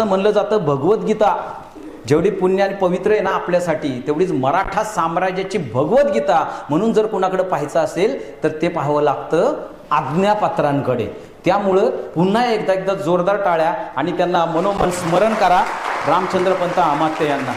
असं म्हणलं जातं भगवद्गीता जेवढी पुण्य आणि पवित्र आहे ना आपल्यासाठी तेवढीच मराठा साम्राज्याची भगवद्गीता म्हणून जर कोणाकडे पाहायचं असेल तर ते पाहावं लागतं आज्ञापात्रांकडे. त्यामुळं पुन्हा एकदा एकदा जोरदार टाळ्या आणि त्यांना मनोमन स्मरण करा. रामचंद्र पंत आमात्य यांना.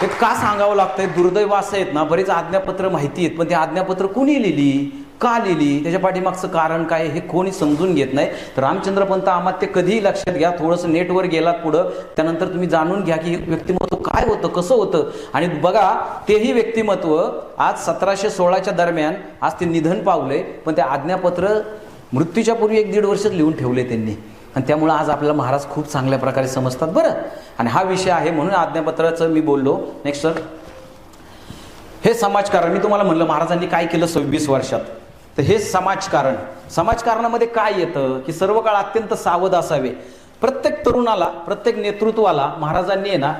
हे का सांगावं लागतंय? दुर्दैव असं आहेत ना बरेच आज्ञापत्र माहिती आहेत पण ते आज्ञापत्र कुणी लिहिली? का लिहिली त्याच्या पाठीमागचं कारण काय हे कोणी समजून घेत नाही. तर रामचंद्र पंत आम्हाला ते कधीही लक्षात घ्या थोडंसं नेटवर गेलात पुढं त्यानंतर तुम्ही जाणून घ्या की हे व्यक्तिमत्व काय होतं कसं होतं. आणि बघा तेही व्यक्तिमत्व आज सतराशे सोळाच्या दरम्यान आज ते निधन पावले पण ते आज्ञापत्र मृत्यूच्या पूर्वी एक दीड वर्षच लिहून ठेवले त्यांनी. आणि त्यामुळं आज आपल्याला महाराज खूप चांगल्या प्रकारे समजतात बरं. आणि हा विषय आहे म्हणून आज्ञापत्राचं मी बोललो. नेक्स्ट सर हे समाजकारण मी तुम्हाला म्हणलं महाराजांनी काय केलं सव्वीस वर्षात? तर हे समाजकारण. समाजकारणामध्ये काय येतं? की सर्व काळ अत्यंत सावध असावे. प्रत्येक तरुणाला प्रत्येक नेतृत्वाला महाराजांनी आहे ना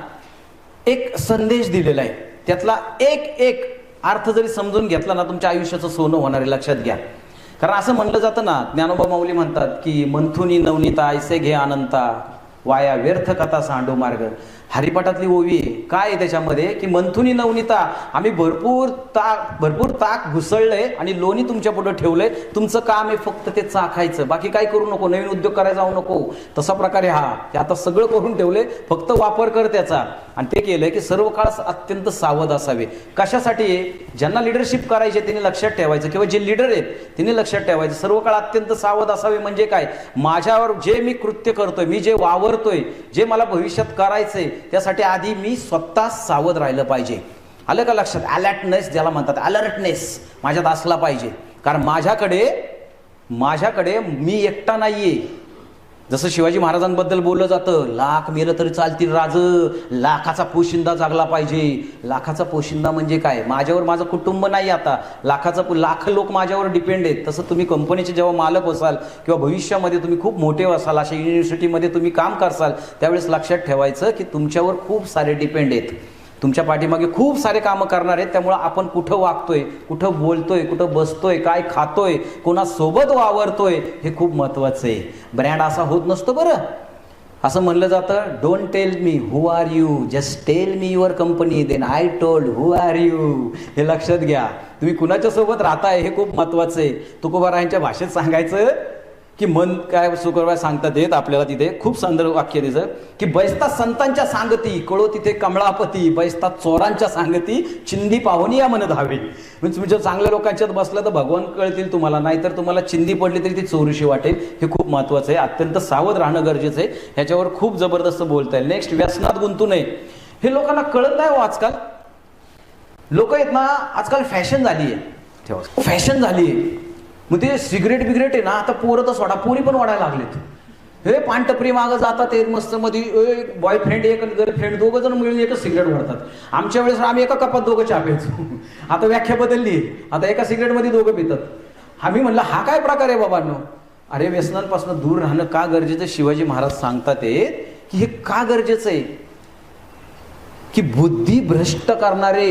एक संदेश दिलेला आहे. त्यातला एक एक अर्थ जरी समजून घेतला ना तुमच्या आयुष्याचं सोनं होणारे लक्षात घ्या. कारण असं म्हणलं जातं ना ज्ञानोबा माऊली म्हणतात की मंथुनी नवनीता ऐसे घे अनंता वाया व्यर्थ कथा सांडू मार्ग. हरिपाठातली ओवी आहे. काय आहे त्याच्यामध्ये? की मंथुनी नवनीता आम्ही भरपूर ताक भरपूर ताक घुसळलंय आणि लोणी तुमच्यापुढे ठेवलंय. तुमचं काम आहे फक्त ते चाखायचं. बाकी काय करू नको? नवीन उद्योग करायला जाऊ नको. तसा प्रकारे हा. ते आता सगळं करून ठेवले फक्त वापर कर त्याचा. आणि ते केलंय की सर्व काळ अत्यंत सावध असावे. कशासाठी? आहे? ज्यांना लिडरशिप करायचे त्यांनी लक्षात ठेवायचं. किंवा जे लिडर आहेत त्यांनी लक्षात ठेवायचं. सर्व काळ अत्यंत सावध असावे म्हणजे काय? माझ्यावर जे मी कृत्य करतोय मी जे वावरतोय जे मला भविष्यात करायचंय त्यासाठी आधी मी स्वतः सावध राहिलं पाहिजे. आलं का लक्षात? अलर्टनेस ज्याला म्हणतात. अलर्टनेस माझ्यात असला पाहिजे. कारण माझ्याकडे माझ्याकडे मी एकटा नाही आहे जसं शिवाजी महाराजांबद्दल बोललं जातं लाख मेलं तरी चालतील राज लाखाचा पोशिंदा जागला पाहिजे. लाखाचा पोशिंदा म्हणजे काय? माझ्यावर माझं कुटुंब नाही आता. लाखाचा लाख लोक माझ्यावर डिपेंड आहेत. तसं तुम्ही कंपनीचे जेव्हा मालक असाल किंवा भविष्यामध्ये तुम्ही खूप मोठे असाल अशा युनिव्हर्सिटीमध्ये तुम्ही काम करसाल त्यावेळेस लक्षात ठेवायचं की तुमच्यावर खूप सारे डिपेंड आहेत. तुमच्या पाठीमागे खूप सारे कामं करणार आहेत त्यामुळं आपण कुठं वागतोय कुठं बोलतोय कुठं बसतोय काय खातोय कोणासोबत वावरतोय हे खूप महत्वाचं आहे. ब्रँड असा होत नसतो बरं. असं म्हणलं जातं don't tell me who are you just tell me your company then I told who are you हे लक्षात घ्या. तुम्ही कुणाच्या सोबत राहताय हे खूप महत्वाचं आहे. तुकोबारायांच्या भाषेत सांगायचं की मन काय सुकरबाय सांगतात येत आपल्याला तिथे खूप सुंदर वाक्य तिचं की बैसता संतांच्या सांगती कळो तिथे कमळापती बैसता चोरांच्या सांगती चिंदी पाहुणी या मन धावे. म्हणजे जर चांगल्या लोकांच्यात बसलं तर भगवान कळतील तुम्हाला नाहीतर तुम्हाला चिंदी पडली तरी ती चोरीशी वाटेल. हे खूप महत्वाचं आहे. अत्यंत सावध राहणं गरजेचं आहे. ह्याच्यावर खूप जबरदस्त बोलता येईल. नेक्स्ट व्यसनात गुंतू नये. हे लोकांना कळत नाही हो आजकाल. लोक आहेत ना आजकाल फॅशन झाली आहे फॅशन झाली आहे मग ते सिगरेट बिगरेट आहे ना आता पोरं तर सोडा पोरी पण वाढायला लागलेत. हे पांटपरी मागं जातात ते मस्त मध्ये बॉयफ्रेंड एक गर्लफ्रेंड दोघं जण मिळून एकच सिगरेट भरतात आमच्या वेळेस आम्ही एका कपात दोघं चहा प्यायचो. आता व्याख्या बदलली आता एका सिगरेटमध्ये दोघं पितात. आम्ही म्हणलं हा काय प्रकार आहे बाबांनो? अरे व्यसनांपासून दूर राहणं का गरजेचं? शिवाजी महाराज सांगतात की हे का गरजेचं आहे? की बुद्धी भ्रष्ट करणारे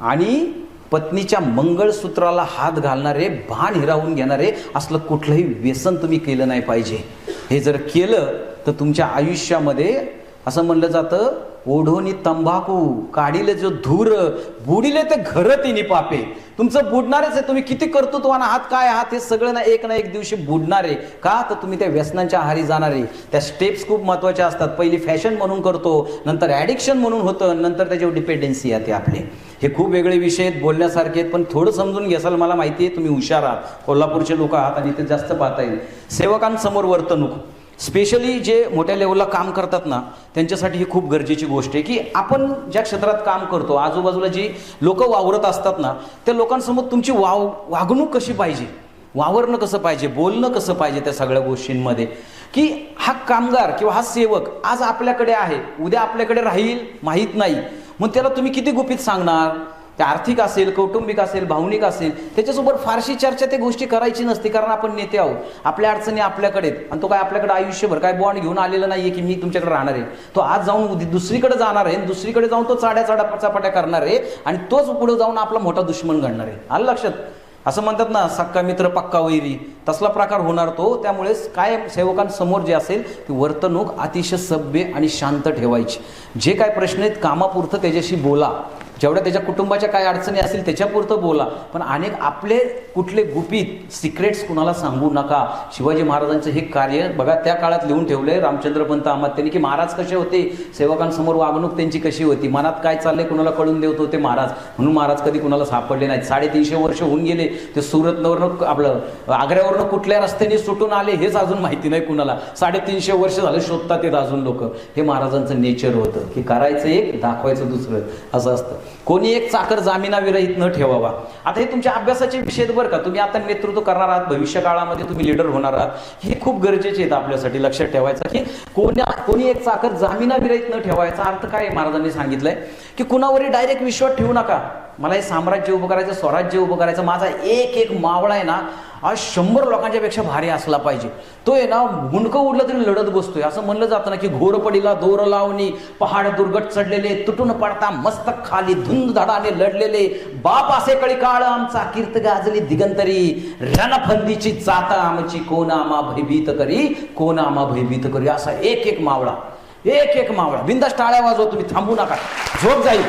आणि पत्नीच्या मंगळसूत्राला हात घालणारे भान हिरावून घेणारे असलं कुठलंही व्यसन तुम्ही केलं नाही पाहिजे. हे जर केलं तर तुमच्या आयुष्यामध्ये असं म्हणलं जातं ओढोनी तंबाखू काढिले जो धूर बुडिले ते घर तिने पापे. तुमचं बुडणारच आहे तुम्ही किती कर्तृत्वान आहात काय आहात हे सगळं ना एक ना एक दिवशी बुडणार. आहे का? तर तुम्ही त्या व्यसनांच्या आहारी जाणार. आहे त्या स्टेप्स खूप महत्त्वाच्या असतात. पहिली फॅशन म्हणून करतो नंतर ॲडिक्शन म्हणून होतं नंतर त्याच्यावर डिपेंडन्सी येते आपली. हे खूप वेगळे विषय आहेत बोलण्यासारखे आहेत पण थोडं समजून घेसाल मला माहिती आहे तुम्ही हुशार आहात. कोल्हापूरचे लोक आहात आणि ते जास्त पाहता येईल. सेवकांसमोर वर्तणूक. स्पेशली जे मोठ्या लेवलला काम करतात ना त्यांच्यासाठी ही खूप गरजेची गोष्ट आहे की आपण ज्या क्षेत्रात काम करतो आजूबाजूला जी लोक वावरत असतात ना त्या लोकांसमोर तुमची वाव वागणूक कशी पाहिजे? वावरणं कसं पाहिजे? बोलणं कसं पाहिजे त्या सगळ्या गोष्टींमध्ये? की हा कामगार किंवा हा सेवक आज आपल्याकडे आहे उद्या आपल्याकडे राहील माहीत नाही. मग त्याला तुम्ही किती गुपित सांगणार? ते आर्थिक असेल कौटुंबिक असेल भावनिक असेल त्याच्यासोबत फारशी चर्चा ते गोष्टी करायची नसते कारण आपण नेते आहोत. आपल्या अडचणी आपल्याकडे आणि तो काय आपल्याकडे आयुष्यभर काय बॉन्ड घेऊन आलेला नाहीये की मी तुमच्याकडे राहणार आहे? तो आज जाऊन उद्या दुसरीकडे जाणार आहे आणि दुसरीकडे जाऊन तो चाड्या चाड्या चपाट्या करणार आहे आणि तोच पुढे जाऊन आपला मोठा दुश्मन घडणार आहे. आलं लक्षात? असं म्हणतात ना सक्का मित्र पक्का वैरी. तसला प्रकार होणार तो. त्यामुळे काय सेवकांसमोर जे असेल ती वर्तणूक अतिशय सभ्य आणि शांत ठेवायची. जे काय प्रश्न आहेत कामापुरतं त्याच्याशी बोला. जेवढ्या त्याच्या कुटुंबाच्या काय अडचणी असतील त्याच्यापुरतं बोला. पण अनेक आपले कुठले गुपित सिक्रेट्स कुणाला सांगू नका. शिवाजी महाराजांचं हे कार्य बघा त्या काळात लिहून ठेवलंय रामचंद्रपंत आम्हाला त्यांनी की महाराज कसे होते? सेवकांसमोर वागणूक त्यांची कशी होती? मनात काय चाललंय? कुणाला कळून देत होते महाराज? म्हणून महाराज कधी कुणाला सापडले नाहीत. साडेतीनशे वर्ष होऊन गेले. ते सुरतवरनं आपलं आग्र्यावरनं कुठल्या रस्त्याने सुटून आले हेच अजून माहिती नाही कुणाला. साडेतीनशे वर्ष झालं शोधतात येत अजून लोक. हे महाराजांचं नेचर होतं. की करायचं एक दाखवायचं दुसरं. असं असतं. कोणी एक चाकर जामिनाविरहित न ठेवावा. आता हे तुमच्या अभ्यासाचे विषय बरं का. तुम्ही आता नेतृत्व करणार आहात भविष्य काळामध्ये तुम्ही लीडर होणार आहात. हे खूप गरजेचे आहेत आपल्यासाठी लक्षात ठेवायचं की कोण्या कोणी एक चाकर जामिनाविरहित न ठेवायचा अर्थ काय महाराजांनी सांगितलंय? की कुणावरही डायरेक्ट विश्वास ठेवू नका. मला हे साम्राज्य उभं करायचं स्वराज्य उभं करायचं माझा एक एक मावळा आहे ना आज शंभर लोकांच्या पेक्षा भारी असला पाहिजे. तो आहे ना गुंडकं उडलं तरी लढत बसतोय. असं म्हणलं जातं ना की घोरपडीला दोर लावणी पहाड दुर्गट चढलेले तुटून पडता मस्तक खाली धुंद धडाने लढलेले. बाप असे कळी काळ आमचा कीर्त गाजली दिगंतरी. रणफंदीची जाता आमची कोण आमा भयभीत करी? कोण आमा भयभीत करी? असा एक एक मावळा. एक एक मावळा. बिंदास टाळ्या वाजव तुम्ही थांबू नका. झोप जाईल.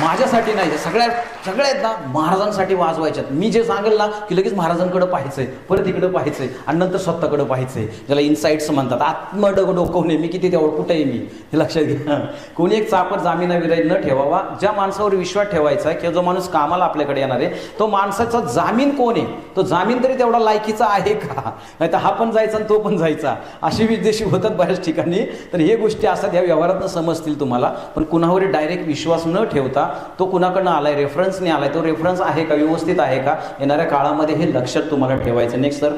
माझ्यासाठी नाही हे सगळ्या सगळ्या आहेत ना महाराजांसाठी वाजवायच्यात. मी जे सांगेल ना की लगेच महाराजांकडे पाहायचंय परत इकडे पाहायचंय आणि नंतर स्वतःकडे पाहायचंय. ज्याला इन्साईट्स म्हणतात आत्मडग डोकवणे मी किती तेवढं कुठे आहे मी हे लक्षात घ्या. कोणी एक चापर जामिनाविराई न ठेवावा ज्या माणसावर विश्वास ठेवायचा आहे किंवा जो माणूस कामाला आपल्याकडे येणार आहे तो माणसाचा जामीन कोण आहे? तो जामीन तरी तेवढा लायकीचा आहे का? नाही तर हा पण जायचा आणि तो पण जायचा. अशी विदेशी होतात बऱ्याच ठिकाणी. तर हे गोष्टी असतात या व्यवहारातनं समजतील तुम्हाला. पण कुणावर डायरेक्ट विश्वास न ठेवता तो कुणाकडनं आलाय? रेफरन्सने आलाय. तो रेफरन्स आहे का? व्यवस्थित आहे का? येणाऱ्या काळामध्ये हे लक्षात तुम्हाला ठेवायचं. नेक्स्ट सर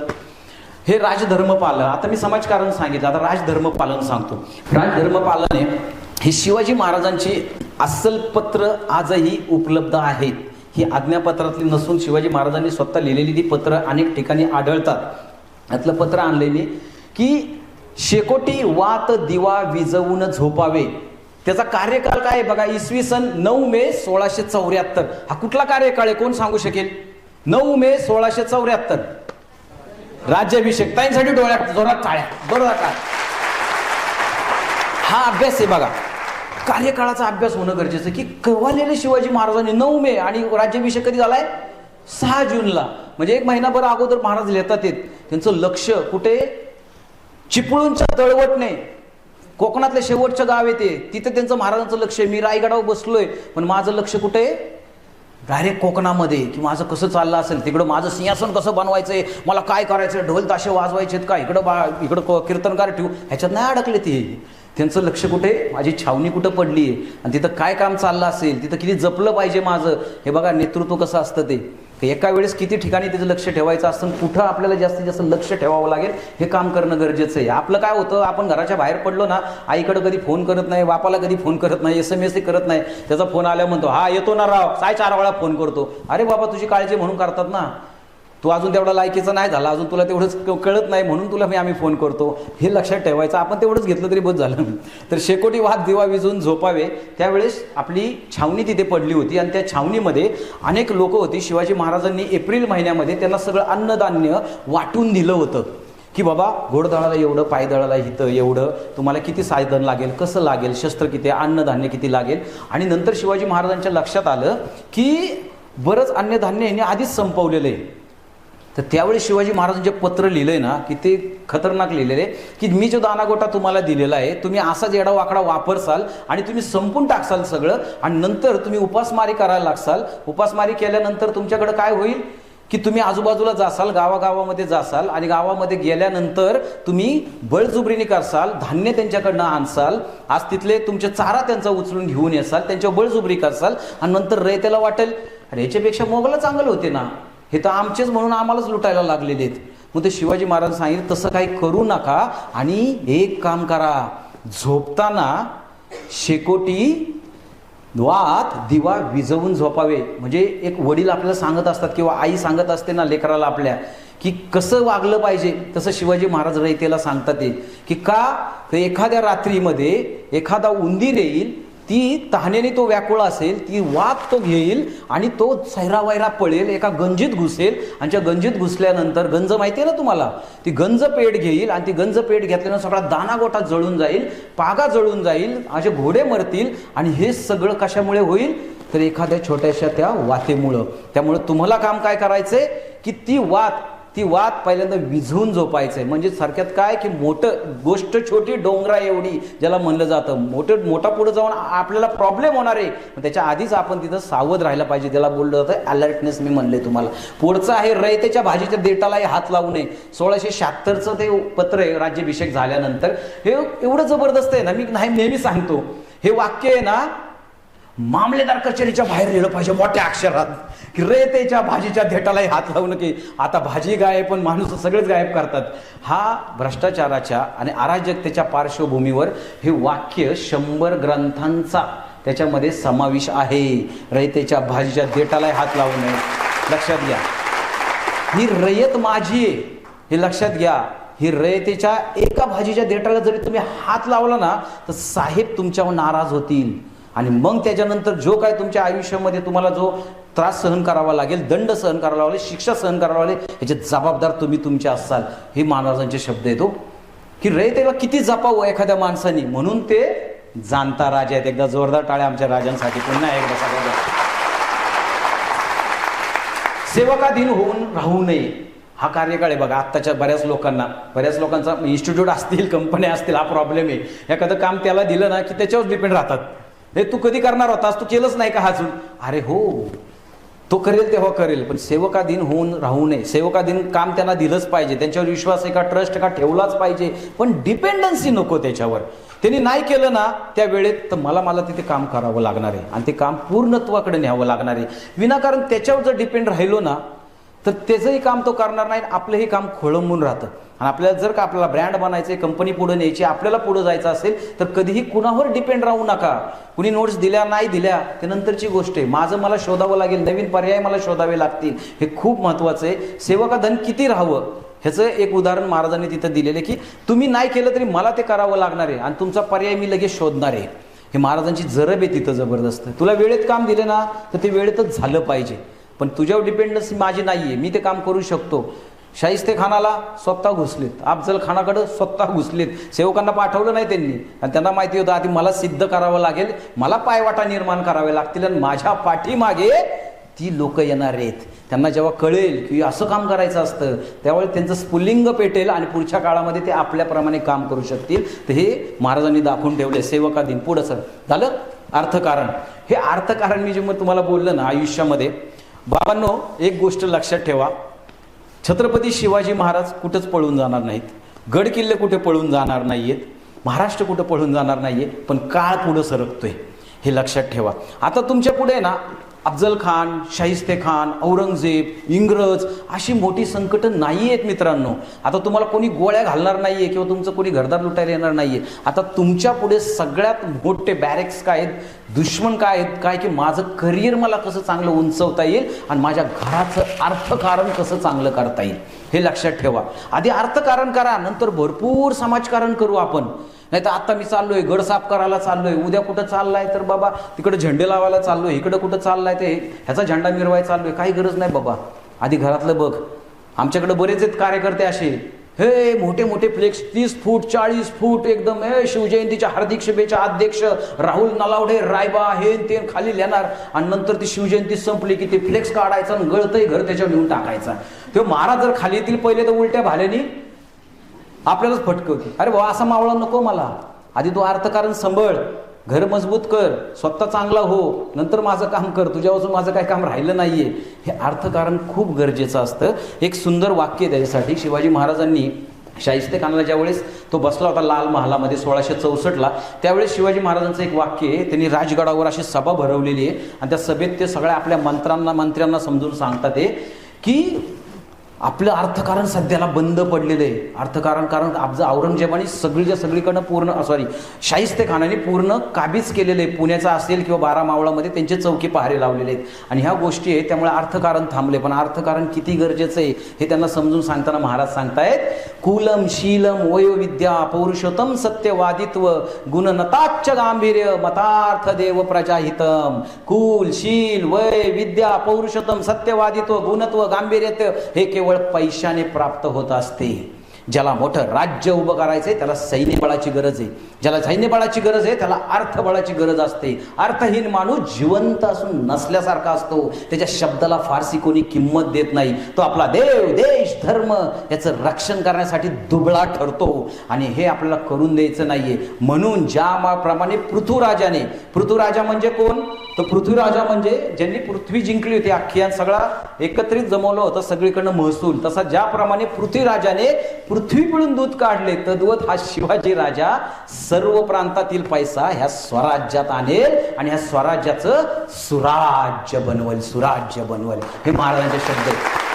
हे राजधर्मपालन. आता मी समाजकारण सांगितलं. आता राजधर्मपालन सांगतो. राजधर्मपालन हे शिवाजी महाराजांची अस्सल पत्र आजही उपलब्ध आहेत. ही आज्ञापत्रातली नसून शिवाजी महाराजांनी स्वतः लिहिलेली ती पत्र अनेक ठिकाणी आढळतात. यातलं पत्र आणलेली की शेकोटी वात दिवा विजवून झोपावे. त्याचा कार्यकाळ काय आहे? बघा इसवी सन नऊ मे सोळाशे चौऱ्याहत्तर. हा कुठला कार्यकाळ आहे? कोण सांगू शकेल? नऊ मे सोळाशे चौऱ्याहत्तर. राज्याभिषेक. ताईंसाठी डोळ्यात जोरात टाळ्या बरोबर का? हा अभ्यास आहे बघा. कार्यकाळाचा अभ्यास होणं गरजेचं की कवालेले शिवाजी महाराजांनी नऊ मे आणि राज्याभिषेक कधी झालाय? सहा जूनला. म्हणजे एक महिनाभर अगोदर महाराज लेतात येत त्यांचं लक्ष कुठे? चिपळूणच्या तळवटने कोकणातलं शेवटचं गाव येते तिथे त्यांचं महाराजांचं लक्ष आहे. मी रायगडावर बसलोय. पण माझं लक्ष कुठे? डायरेक्ट कोकणामध्ये. की माझं कसं चाललं असेल? तिकडं माझं सिंहासन कसं बनवायचंय? मला काय करायचं ढोल ताशे वाजवायचेत का? इकडं बा इकडं क- कीर्तनकार ठेवू. ह्याच्यात नाही अडकले ते. त्यांचं लक्ष कुठे? माझी छावणी कुठं पडली आहे आणि तिथं काय काम चाललं असेल? तिथं किती जपलं पाहिजे माझं? हे बघा नेतृत्व कसं असतं ते. एका वेळेस किती ठिकाणी त्याचं लक्ष ठेवायचं असतं कुठं आपल्याला जास्तीत जास्त लक्ष ठेवावं लागेल हे काम करणं गरजेचं आहे. आपलं काय होतं आपण घराच्या बाहेर पडलो ना आईकडं कधी फोन करत नाही बापाला कधी फोन करत नाही एस एम एस करत नाही. त्याचा फोन आल्या म्हणतो हा येतो ना राव. काय चार वेळा फोन करतो. अरे बाबा तुझी काळजी म्हणून करतात ना. तू अजून तेवढा लायकीचा नाही झाला अजून तुला तेवढंच कळत नाही म्हणून तुला मी आम्ही फोन करतो. हे लक्षात ठेवायचं आपण तेवढंच घेतलं तरी बस झालं. तर शेकोटी वाद दिवा विजून झोपावे त्यावेळेस आपली छावणी तिथे पडली होती आणि त्या छावणीमध्ये अनेक लोक होती. शिवाजी महाराजांनी एप्रिल महिन्यामध्ये त्यांना सगळं अन्नधान्य वाटून दिलं होतं. की बाबा घोडदळाला एवढं पायदळाला हितं एवढं तुम्हाला किती साधन लागेल कसं लागेल शस्त्र किती अन्नधान्य किती लागेल? आणि नंतर शिवाजी महाराजांच्या लक्षात आलं की बरंच अन्नधान्य यांनी आधीच संपवलेलं आहे. तर त्यावेळी शिवाजी महाराजांचे पत्र लिहिलंय ना की ते खतरनाक लिहिलेले की मी जो दानागोटा तुम्हाला दिलेला आहे तुम्ही असाच एडा वाकडा वापरसाल आणि तुम्ही संपून टाकसाल सगळं आणि नंतर तुम्ही उपासमारी करायला लागसाल. उपासमारी केल्यानंतर तुमच्याकडे काय होईल? की तुम्ही आजूबाजूला जासाल गावागावामध्ये जासाल आणि गावामध्ये गेल्यानंतर तुम्ही बळजुबरीने करसाल धान्य त्यांच्याकडनं आणसाल आज तिथले तुमचे चारा त्यांचा उचलून घेऊन येसाल त्यांच्या बळजुबरी करसाल आणि नंतर रयतेला वाटेल. अरे याच्यापेक्षा मोगला चांगलं होते ना. हे तर आमचेच म्हणून आम्हालाच लुटायला लागलेले आहेत. मग ते शिवाजी महाराज सांगितलं तसं काही करू नका आणि एक काम करा. झोपताना शेकोटी वात दिवा विजवून झोपावे. म्हणजे एक वडील आपल्याला सांगत असतात किंवा आई सांगत असते ना लेकराला आपल्या की कसं वागलं पाहिजे. तसं शिवाजी महाराज रयतेला सांगतात ते की का तर एखाद्या रात्रीमध्ये एखादा उंदीर येईल ती तहानेने तो व्याकुळ असेल ती वाघ तो घेईल आणि तो सैरावैरा पळेल एका गंजीत घुसेल. आणि त्या गंजीत घुसल्यानंतर गंज माहिती आहे ना तुम्हाला? ती गंज पेट घेईल आणि ती गंज पेट घेतल्यानं सगळा दाना गोटा जळून जाईल पागा जळून जाईल असे घोडे मरतील आणि हे सगळं कशामुळे होईल? तर एखाद्या छोट्याशा त्या वातेमुळं. त्यामुळं तुम्हाला काम काय करायचंय? की ती वात ती वात पहिल्यांदा विझवून आहे म्हणजे सारख्यात काय की मोठं गोष्ट छोटी डोंगरा एवढी ज्याला म्हणलं जातं. मोठं मोठा पुढे जाऊन आपल्याला प्रॉब्लेम होणार आहे. त्याच्या आधीच आपण तिथं सावध राहायला पाहिजे. त्याला बोललं जातं अलर्टनेस मी म्हणले तुम्हाला. पुढचं आहे रयतेच्या भाजीच्या देटालाही हात लावू नये. सोळाशे शहात्तरचं ते पत्र आहे राज्याभिषेक झाल्यानंतर. हे एवढं जबरदस्त आहे ना मी नाही नेहमी सांगतो. हे वाक्य आहे ना मामलेदार कचेरीच्या बाहेर लिहिलं पाहिजे मोठ्या अक्षरात. की रेतेच्या भाजीच्या देटालाही हात लावू नये आता भाजी गायब पण माणूस सगळेच गायब करतात. हा भ्रष्टाचाराच्या आणि अराजकतेच्या पार्श्वभूमीवर हे वाक्य शंभर ग्रंथांचा त्याच्यामध्ये समावेश आहे. रयतेच्या भाजीच्या देटालाही हात लावू नये लक्षात घ्या. ही रयत माझी आहे. हे लक्षात घ्या. ही रयतेच्या एका भाजीच्या देठाला जरी तुम्ही हात लावला ना तर साहेब तुमच्यावर नाराज होतील. आणि मग त्याच्यानंतर जो काय तुमच्या आयुष्यामध्ये तुम्हाला जो त्रास सहन करावा लागेल दंड सहन करावा लागेल शिक्षा सहन करावा लागेल याचे जबाबदार तुम्ही तुमचे असाल हे महाराजांचे शब्द येतो हो. की रे त्याला किती जपावं एखाद्या माणसाने? म्हणून ते जाणता राजा आहेत. एकदा जोरदार टाळ्या आमच्या राजांसाठी. पुन्हा एकदा सगळ्या सेवकाधीन होऊन राहू नये. हा कार्यकाळ आहे बघा आत्ताच्या बऱ्याच लोकांना. बऱ्याच लोकांचा इन्स्टिट्यूट असतील कंपन्या असतील हा प्रॉब्लेम आहे. एखादं काम त्याला दिलं ना की त्याच्यावर डिपेंड राहतात. हे तू कधी करणार होतास? तू केलंच नाही का अजून? अरे हो. तो करेल तेव्हा करेल पण सेवकाधीन होऊन राहू नये. सेवकाधीन काम त्यांना दिलंच पाहिजे. त्यांच्यावर विश्वास एका ट्रस्ट का ठेवलाच पाहिजे. पण डिपेंडन्सी नको त्याच्यावर. त्यांनी नाही केलं ना त्या वेळेत तर मला मला तिथे काम करावं लागणार आहे. आणि ते काम पूर्णत्वाकडे न्यावं लागणार आहे. विनाकारण त्याच्यावर जर डिपेंड राहिलो ना तर त्याचंही काम तो करणार नाही आपलंही काम खोळंबून राहतं. आणि आपल्याला जर का आपल्याला ब्रँड बनायचे कंपनी पुढे न्यायची आपल्याला पुढे जायचं असेल तर कधीही कुणावर डिपेंड राहू नका. कुणी नोट्स दिल्या नाही दिल्या ते नंतरची गोष्ट आहे. माझं मला शोधावं लागेल नवीन पर्याय मला शोधावे लागतील. हे खूप महत्त्वाचं आहे. सेवका धन किती राहावं? ह्याचं एक उदाहरण महाराजांनी तिथं दिलेलं आहे की तुम्ही नाही केलं तरी मला ते करावं लागणार आहे. आणि तुमचा पर्याय मी लगेच शोधणार आहे. हे महाराजांची जरब आहे तिथं जबरदस्त. तुला वेळेत काम दिले ना तर ते वेळेतच झालं पाहिजे. पण तुझ्यावर डिपेंडन्सी माझी नाही आहे मी ते काम करू शकतो. शाहिस्ते खानाला स्वतः घुसलेत. अफजल खानाकडं स्वतः घुसलेत. सेवकांना पाठवलं नाही त्यांनी. आणि त्यांना माहिती होतं आधी मला सिद्ध करावं लागेल. मला पायवाटा निर्माण करावे लागतील आणि माझ्या पाठीमागे ती लोक येणार आहेत. त्यांना जेव्हा कळेल की असं काम करायचं असतं त्यावेळी त्यांचं स्फुलिंग पेटेल आणि पुढच्या काळामध्ये ते आपल्याप्रमाणे काम करू शकतील. तर हे महाराजांनी दाखवून ठेवले सेवकाधीन. पुढं सर झालं? अर्थकारण. हे अर्थकारण मी जे मग तुम्हाला बोललं ना आयुष्यामध्ये बाबांनो एक गोष्ट लक्षात ठेवा. छत्रपती शिवाजी महाराज कुठंच पळून जाणार नाहीत. गड किल्ले कुठे पळून जाणार नाहीयेत. महाराष्ट्र कुठं पळून जाणार नाहीये पण काळ पुढं सरकतोय. हे लक्षात ठेवा. आता तुमच्यापुढे ना अफजल खान शाहिस्ते खान औरंगजेब इंग्रज अशी मोठी संकटं नाही आहेत मित्रांनो. आता तुम्हाला कोणी गोळ्या घालणार नाही आहे किंवा तुमचं कोणी घरदार लुटायला येणार नाही आहे आता तुमच्यापुढे सगळ्यात मोठे बॅरेक्स काय आहेत? दुश्मन काय आहेत? काय की माझं करिअर मला कसं चांगलं उंचवता येईल आणि माझ्या घराचं अर्थकारण कसं चांगलं करता येईल? हे लक्षात ठेवा. आधी अर्थकारण करा नंतर भरपूर समाजकारण करू आपण. नाही तर आता मी चाललोय गड साफ करायला चाललोय उद्या कुठं चाललाय तर बाबा तिकडे झेंडे लावायला चाललोय इकडं कुठं चाललाय ते ह्याचा झेंडा मिरवाय चाललोय काही गरज नाही बाबा. आधी घरातलं बघ. आमच्याकडे बरेच आहेत कार्यकर्ते असे. हे मोठे मोठे फ्लेक्स तीस फूट चाळीस फूट एकदम हे शिवजयंतीच्या हार्दिक शुभेच्छा अध्यक्ष राहुल नलावडे रायबा हे ते खाली लिहिणार आणि नंतर ती शिवजयंती संपली की ते फ्लेक्स काढायचा आणि गळतही घर त्याच्यावर नेऊन टाकायचा. तो महाराज जर खाली येतील पहिले तर उलट्या भाल्यानी आपल्यालाच फटकवते. अरे भाऊ असा मावळा नको मला. आधी तू अर्थकारण सांभाळ घर मजबूत कर स्वतः चांगला हो नंतर माझं काम कर. तुझ्यापासून माझं काही काम राहिलं नाहीये. हे अर्थकारण खूप गरजेचं असतं. एक सुंदर वाक्य त्याच्यासाठी. शिवाजी महाराजांनी शाहिस्ते खानाला ज्यावेळेस तो बसला होता लाल महालामध्ये सोळाशे चौसष्टला त्यावेळेस शिवाजी महाराजांचं एक वाक्य आहे. त्यांनी राजगडावर अशी सभा भरवलेली आहे. आणि त्या सभेत ते सगळ्या आपल्या मंत्र्यांना मंत्र्यांना समजून सांगतात आहे की आपलं अर्थकारण सध्याला बंद पडलेलं आहे. अर्थकारण कारण आपलं औरंगजेबाने सगळीच्या सगळीकडनं पूर्ण सॉरी शाहिस्ते खानाने पूर्ण काबीज केलेलं आहे. पुण्याचा असेल किंवा बारा मावळामध्ये त्यांचे चौकी पहारे लावलेले आहेत. आणि ह्या गोष्टी आहेत त्यामुळे अर्थकारण थांबले पण अर्थकारण किती गरजेचं आहे हे त्यांना समजून सांगताना महाराज सांगतायत. कुलम शीलम वयोविद्या पौरुषोत्तम सत्यवादित्व गुणनताच्च गांभीर्य मतार्थ देव प्रजाहितम। कुल शील वय विद्या पौरुषोत्तम सत्यवादित्व गुणत्व गांभीर्यत्व हे केवळ पैशाने प्राप्त होत असते. ज्याला मोठं राज्य उभं करायचं आहे त्याला सैन्यबळाची गरज आहे. ज्याला सैन्यबळाची गरज आहे त्याला अर्थबळाची गरज असते. अर्थहीन माणूस जिवंत असून नसल्यासारखा असतो. त्याच्या शब्दाला फारसी कोणी किंमत देत नाही. तो आपला देव देश धर्म याचं रक्षण करण्यासाठी दुबळा ठरतो. आणि हे आपल्याला करून द्यायचं नाहीये. म्हणून ज्या प्रमाणे पृथ्वीराजाने पृथ्वीराजा म्हणजे कोण? तर पृथ्वीराजा म्हणजे ज्यांनी पृथ्वी जिंकली होती अख्खी सगळा एकत्रित जमवलं होतं सगळीकडनं महसूल. तसा ज्याप्रमाणे पृथ्वीराजाने पृथ्वी मिळून दूध काढले तद्वत हा शिवाजी राजा सर्व प्रांतातील पैसा ह्या स्वराज्यात आणेल आणि ह्या स्वराज्याचं सुराज्य बनवल सुराज्य बनवल. हे महाराजांचे शब्द आहेत.